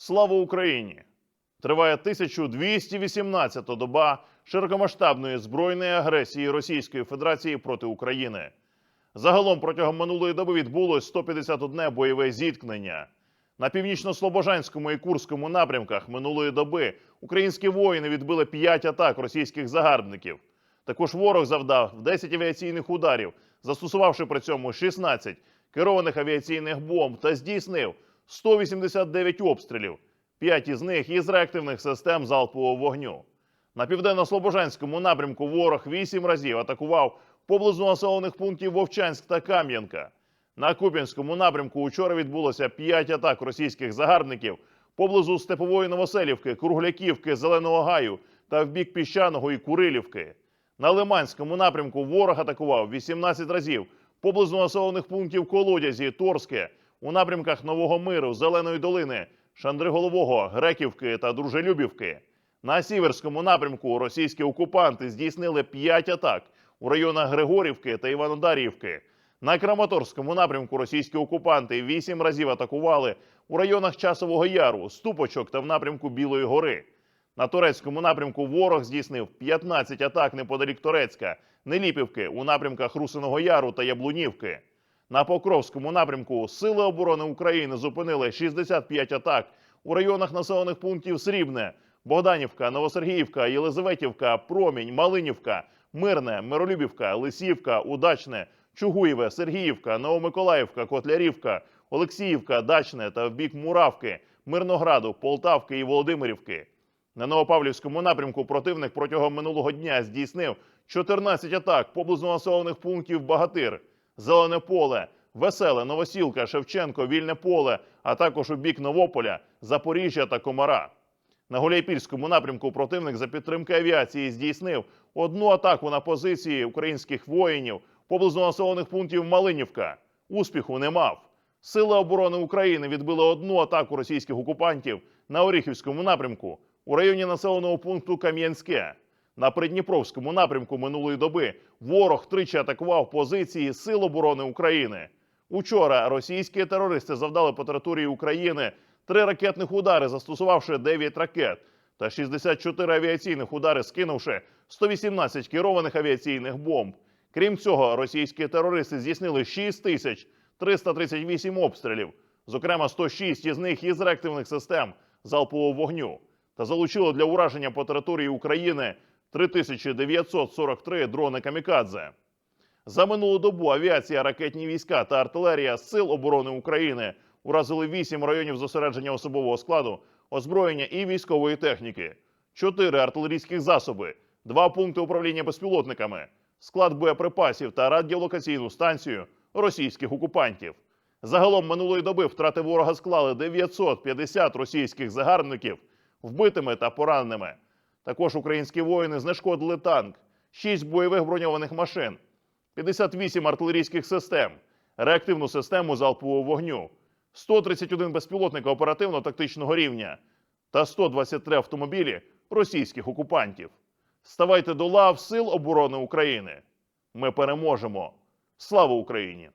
Слава Україні! Триває 1218-та доба широкомасштабної збройної агресії Російської Федерації проти України. Загалом протягом минулої доби відбулось 151 бойове зіткнення. На північно-слобожанському і Курському напрямках минулої доби українські воїни відбили 5 атак російських загарбників. Також ворог завдав 10 авіаційних ударів, застосувавши при цьому 16 керованих авіаційних бомб та здійснив 189 обстрілів, 5 із них із реактивних систем залпового вогню. На південно-слобожанському напрямку ворог 8 разів атакував поблизу населених пунктів Вовчанськ та Кам'янка. На Куп'янському напрямку учора відбулося 5 атак російських загарбників поблизу Степової Новоселівки, Кругляківки, Зеленого Гаю та в бік Піщаного і Курилівки. На Лиманському напрямку ворог атакував 18 разів поблизу населених пунктів Колодязі, Торське, у напрямках Нового Миру, Зеленої долини, Шандриголового, Греківки та Дружелюбівки. На сіверському напрямку російські окупанти здійснили 5 атак у районах Григорівки та Іванодарівки. На Краматорському напрямку російські окупанти 8 разів атакували у районах Часового Яру, Ступочок та в напрямку Білої гори. На турецькому напрямку ворог здійснив 15 атак неподалік Турецька, Неліпівки у напрямках Русиного Яру та Яблунівки. На Покровському напрямку Сили оборони України зупинили 65 атак у районах населених пунктів Срібне, Богданівка, Новосергіївка, Єлизаветівка, Промінь, Малинівка, Мирне, Миролюбівка, Лисівка, Удачне, Чугуєве, Сергіївка, Новомиколаївка, Котлярівка, Олексіївка, Дачне та в бік Муравки, Мирнограду, Полтавки і Володимирівки. На Новопавлівському напрямку противник протягом минулого дня здійснив 14 атак поблизу населених пунктів Багатир, Зелене поле, Веселе, Новосілка, Шевченко, Вільне поле, а також у бік Новополя, Запоріжжя та Комара. На Гуляйпільському напрямку противник за підтримки авіації здійснив одну атаку на позиції українських воїнів поблизу населених пунктів Малинівка. Успіху не мав. Сили оборони України відбили одну атаку російських окупантів на Оріхівському напрямку у районі населеного пункту Кам'янське. На Придніпровському напрямку минулої доби ворог тричі атакував позиції Сил оборони України. Учора російські терористи завдали по території України три ракетних удари, застосувавши 9 ракет, та 64 авіаційних удари, скинувши 118 керованих авіаційних бомб. Крім цього, російські терористи здійснили 6 тисяч 338 обстрілів, зокрема 106 із них із реактивних систем залпового вогню, та залучили для ураження по території України 3943 дрони камікадзе. За минулу добу авіація, ракетні війська та артилерія Сил оборони України уразили 8 районів зосередження особового складу, озброєння і військової техніки, 4 артилерійських засоби, 2 пункти управління безпілотниками, склад боєприпасів та радіолокаційну станцію російських окупантів. Загалом минулої доби втрати ворога склали 950 російських загарбників вбитими та пораненими. Також українські воїни знешкодили танк, 6 бойових броньованих машин, 58 артилерійських систем, реактивну систему залпового вогню, 131 безпілотника оперативно-тактичного рівня та 123 автомобілі російських окупантів. Ставайте до лав Сил оборони України. Ми переможемо. Слава Україні!